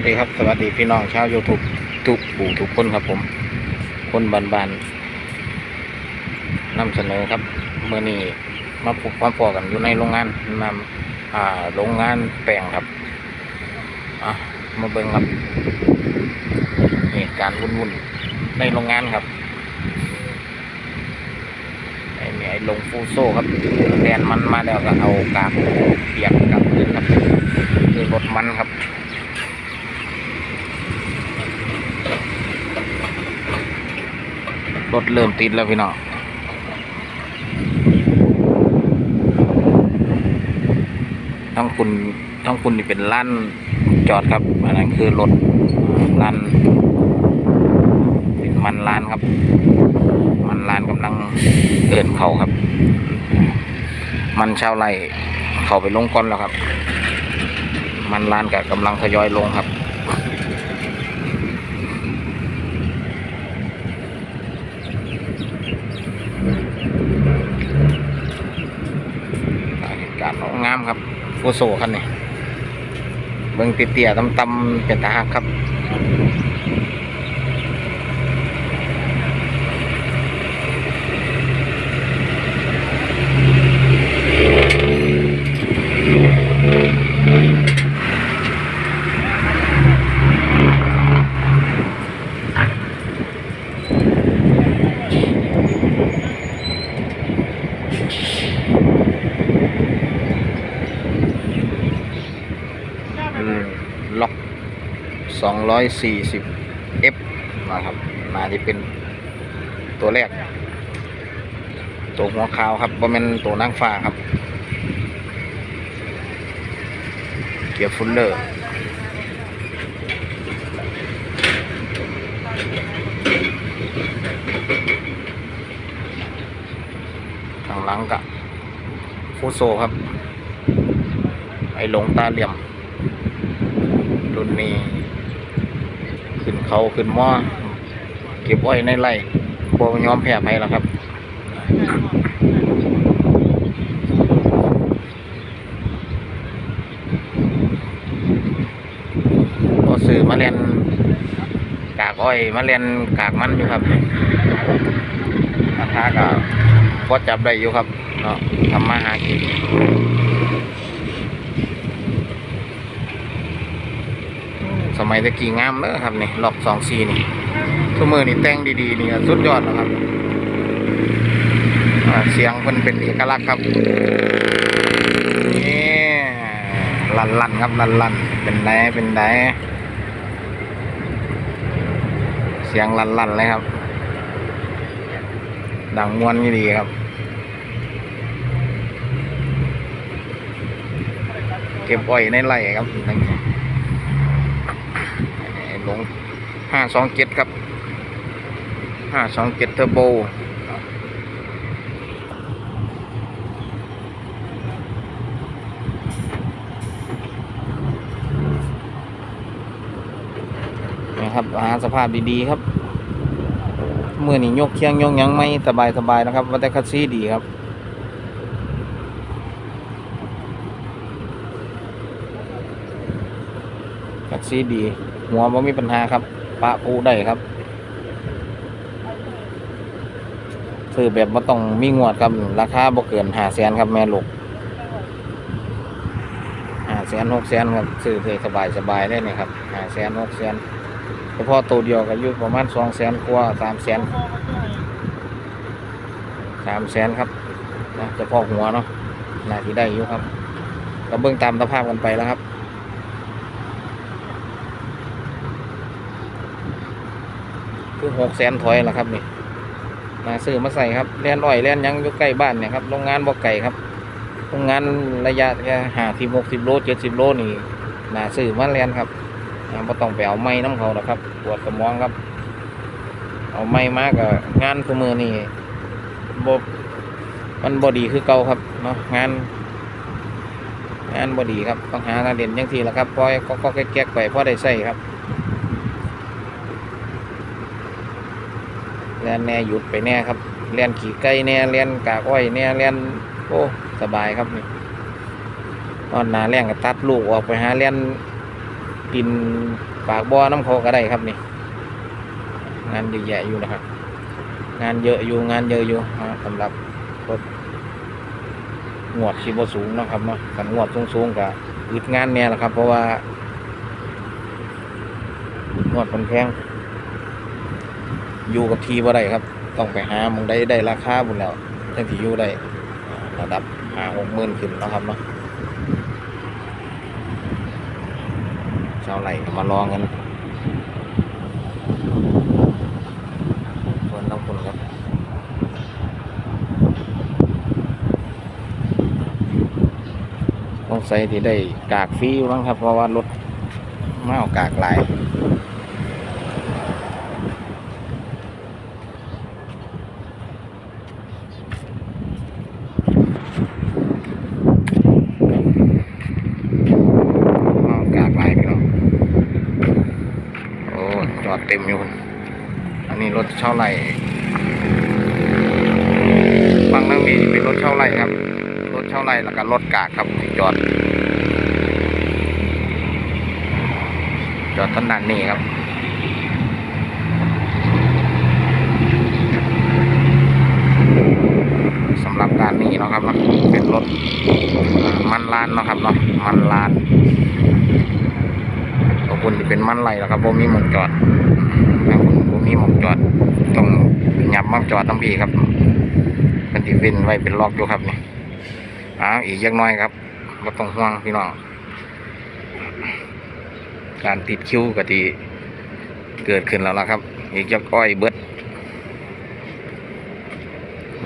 วัสดีครับ สวัสดีพี่น้องชาวยูทูบทุกผู้ทุกคนครับผม คนบานบานๆนำเสนอครับเมื่อนี้มาพบความพอกันอยู่ในโรงงานมาอ่าโรงงานแปลงครับอะมาเบิ่งครับนี่การณ์วุ่นๆในโรงงานครับไอ้นี่ไอ้ลงฟูโซ่ครับแดนมันมาแล้วก็เอากากเปียกกับคืนครับคือรถมันครับ รถเริ่มติดแล้วพี่น้องทั้งคุณทั้งคุณนี่เป็นล้านจอดครับ อันนั้นคือรถล้านเป็นมันล้านครับ มันล้านกำลังเดินเข้าครับ มันชาวไร่เข้าไปลงก้อนแล้วครับ มันล้านกับกำลังทยอยลงครับ เหตุ การณ์งามครับโฟโซคันนี้เบิ่งเตี้ยๆตำๆเป็นตาหักครับ อืมล็อก 240 F นะครับน่าจะเป็นตัวแรก ตัวหัวขาวครับบ่แม่นตัวนางฟ้าครับ เกียร์ฟุลเลอร์ข้างหลังกับฟูโซครับ ไอหลงตาเหลี่ยมรุ่นนี้ ขึ้นเขาขึ้นหม้อเก็บอ้อยในไร่บ่ยอมแพ้ไปแล้วครับก็ซื้อมาเรียนกากอ้อยมาเรียนกากมันอยู่ครับราคาก็พอจับได้อยู่ครับเนาะทำมาหากิน สมัยตะกี้งามเด้อครับนี่หลอกสองซีนี่ทุกมือนี่แต่งดีๆนี่สุดยอดแล้วครับเสียงมันเป็นเอกลักษณ์ครับนี่ลันลันครับลันลันเป็นไดเป็นไดเสียงลันลันเลยครับ ดังมวนนี่ดีครับเก็บอ้อยในไร่ครับนั่ ลงห้าสองเจ็ดครับห้าสองเจ็ดเทอร์โบนะครับหาสภาพดีๆครับเมื่อนี้ยกเคียงยกยังไม่สบายสบายๆนะครับว่าแต่คัดซีดีครับ คัดซีดี หัวบ่มีปัญหาครับ ปะปูได้ครับซื้อแบบบ่ต้องมีงวดครับ ราคาบ่เกินห้าแสนครับแม่ลูกห้าแสนหกแสนครับซื้อเลยสบายสบายได้นี่ครับห้าแสนหกแสนเฉพาะตัวเดียวก็อยู่ประมาณสองแสนกว่าสามแสนสามแสนครับนะเฉพาะหัวเนาะน่าที่ได้อยู่ครับก็เบิ่งตามสภาพกันไปแล้วครับ คือหกแสนถอยแล้วครับนี่มาซื้อมาใส่ครับเลียนอ้อยเลียนยังอยู่ใกล้บ้านเนี่ยครับโรงงานบ่ไก่ครับโรงงานระยะแค่ห้าสิบหกสิบโลเจ็ดสิบโลนี่น่าซื้อมาเลียนครับอ่าบ่ต้องไปเอาไม้น้ำเขาหรอกครับปวดสมองครับ เอาไม้มากกับงานคือมือนี่บ่มันบ่ดีคือเก่าครับเนาะงาน งานบ่ดีครับต้องหาทางเด่นยังทีละครับปล่อก็ก็แก๊กไปพอได้ใส่ครับ ลียนแน่หยุดไปแน่ครับเลียนขี่ไก่แน่เลียนกากอ้อยแน่เลียนโอ้สบายครับนี่ตอนนาแรงก็ตัดลูกออกไปหาเลียนดินปากบ่อน้ำเขาก็ได้ครับนี่ งานเยอะแยะอยู่นะครับ งานเยอะอยู่งานเยอะอยู่อ่าสำหรับรถงวดชีบสูงนะครับเนาะกันงวดสูงๆกับอึดงานเนี่ยแหละครับ เพราะว่างวดมันแพง อยู่กับทีบ่ได้ครับ ต้องไปหามึงได้ได้ราคาบุญแล้วทั้งที่อยู่ได้ระดับหาหกหมื่นขึ้นนะครับเนาะเช้าไหลมาลองกันส่วนน้ำคุณครับต้องใส่ที่ได้กากฟรีอยู่มั้งครับ เพราะว่ารถไม่เอากากหลาย เอากากหลายพี่น้องโอ้จอด เต็มอยู่คุณอันนี้รถเช่าไร่บางนังมีเป็นรถเช่าไร่ครับ รถเช่าไร่แล้วก็รถกากครับจอด จอดทันด้านนี้ครับสำหรับด้านนี้เนาะครับเนาะเป็นรถมันลานเนาะครับเนาะมันลาน เป็นมันไหลแล้วครับผมมีหมองจอดแม่ผมมีหมองจอดต้องหยับมาจอดทั้งพี่ครับเป็นที่วินไว้เป็นล็อกอยู่ครับนี่อ้าวอีกยักน้อยครับไม่ต้องห่วงพี่น้องการติดคิวก็ที่เกิดขึ้นแล้วล่ะครับ อีกยักอ้อยเบิด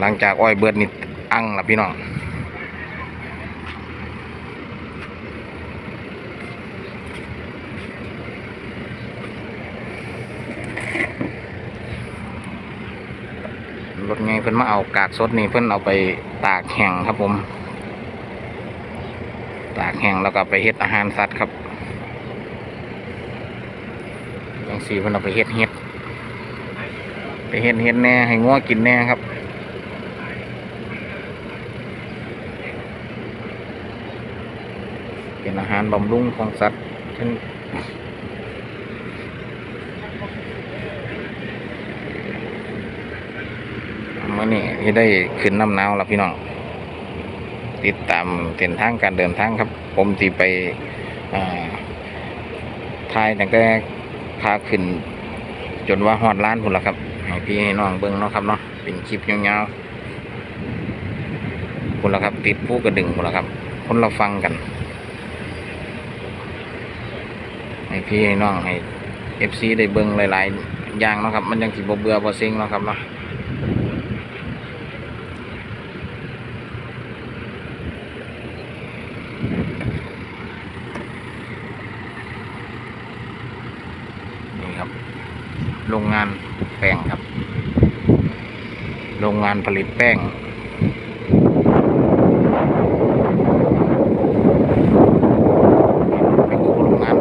หลังจากอ้อยเบิดนี่อั้งละพี่น้อง รถไงเพิ่นมาเอากากสดนี่เพิ่นเอาไปตากแห้งครับผม ตากแห้งแล้วก็ไปเฮ็ดอาหารสัตว์ครับจังสีเพิ่นเอาไปเฮ็ดเฮ็ดไปเฮ็ดเฮ็ดแน่ให้งัวกินแน่ครับเป็นอาหารบำรุงของสัตว์เช่น ให้ได้ขึ้นน้ำหนาวแล้วพี่น้องติดตามเส้นทางการเดินทางครับ ผมที่ไปทายตั้งแต่พาขึ้น จนว่าฮอดร้านพุ่นละครับให้พี่ให้น้องเบิ้งเนาะครับเนาะเป็นคลิปยาวๆพุ่นละครับ ติดผู้กระดึงพุ่นละครับ คนเราฟังกันให้พี่ให้น้องให้เอฟซีได้เบิ้งหลายๆอย่างเนาะครับ มันยังสิบเบื่อบ่เซ็งเนาะครับเนาะนี่ ครับ โรงงานแป้งครับ โรงงานผลิตแป้งเป็นโรงงาน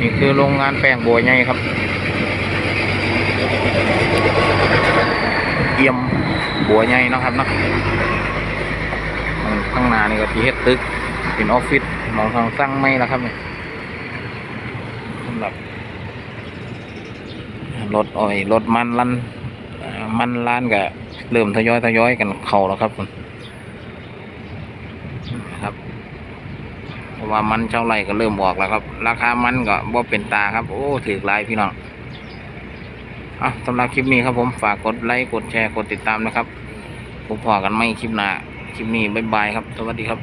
นี่คือโรงงานแป้งบัวใหญ่ครับ เอียมบัวใหญ่นะครับเนาะข้างหน้านี่ก็ที่เฮ็ดตึกเป็นออฟฟิศมองทางสร้างไม่แล้วครับเนี่ยสำหรับรถอ้อยรถมันลันมันล้านก็เริ่มทยอยทยอยกันเข้าแล้วครับคุณครับเพราะว่ามันเท่าไรก็เริ่มบอกแล้วครับ ราคามันก็บ่เป็นตาครับ โอ้ถือหลายพี่น้อง อะสำหรับคลิปนี้ครับผมฝากกดไลค์กดแชร์กดติดตามนะครับผมพอกันไม่คลิปหน้าคลิปนี้บ๊ายบายครับ สวัสดีครับ